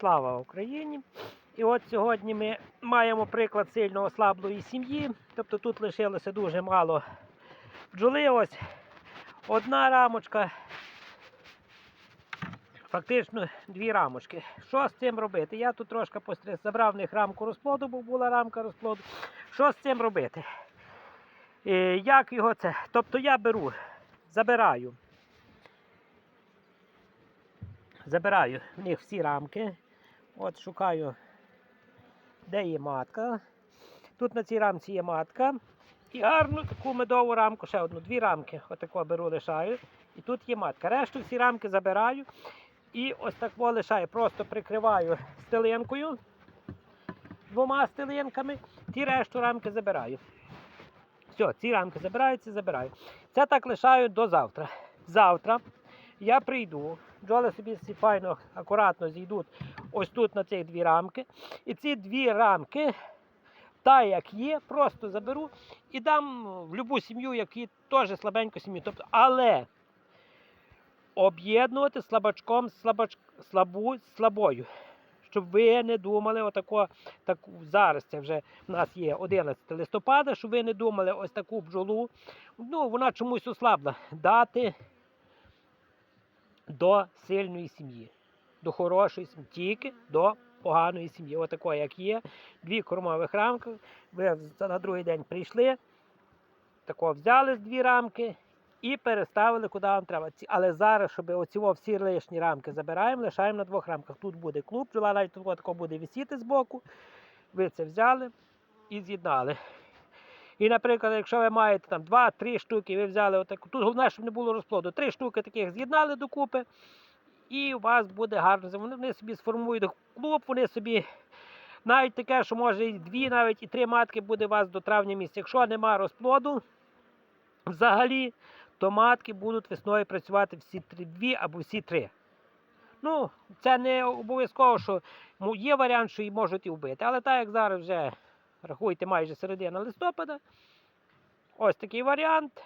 Слава Україні! І от сьогодні ми маємо приклад сильно ослаблої сім'ї. Тобто тут лишилося дуже мало бджоли. Ось одна рамочка, фактично дві рамочки. Що з цим робити? Я тут трошки постриг, забрав в них рамку розплоду, бо була рамка розплоду. Що з цим робити? Е, Як його це? Тобто я беру, забираю. Забираю в них всі рамки. От шукаю, де є матка. Тут на цій рамці є матка. І гарну таку медову рамку, ще одну, дві рамки. Отако беру, лишаю. І тут є матка. Решту всі рамки забираю. І ось так лишаю. Просто прикриваю стелинкою. Двома стелинками. Ті решту рамки забираю. Все, ці рамки забираються, забираю. Це так лишаю до завтра. Завтра я прийду, бджоли собі файно, акуратно зійдуть ось тут на ці дві рамки. І ці дві рамки, та як є, просто заберу і дам в будь-яку сім'ю, які теж слабеньку сім'ю. Тобто, але об'єднувати слабачком слабач... слабу... з слабою. Щоб ви не думали, отако, таку, зараз це вже в нас є 11 листопада, щоб ви не думали ось таку бджолу, ну вона чомусь ослабла, дати до сильної сім'ї, до хорошої сім'ї, тільки до поганої сім'ї. Отако, як є, дві кормових рамки. Ви на другий день прийшли, тако взяли дві рамки і переставили, куди вам треба. Але зараз, щоб оціво всі лишні рамки забираємо, лишаємо на двох рамках. Тут буде клуб, бджола навіть тут буде висіти збоку. Ви це взяли і з'єднали. І, наприклад, якщо ви маєте там 2-3 штуки, ви взяли отаку, тут головне, щоб не було розплоду. Три штуки таких з'єднали докупи, і у вас буде гарно. Вони, собі сформують клуб, вони собі навіть таке, що може і дві, навіть і три матки буде у вас до травня місяця. Якщо нема розплоду взагалі, то матки будуть весною працювати всі три, дві або всі три. Ну, це не обов'язково, що є варіант, що і можуть і вбити. Але так як зараз вже рахуйте майже середина листопада. Ось такий варіант.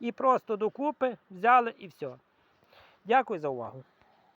І просто докупи взяли і все. Дякую за увагу.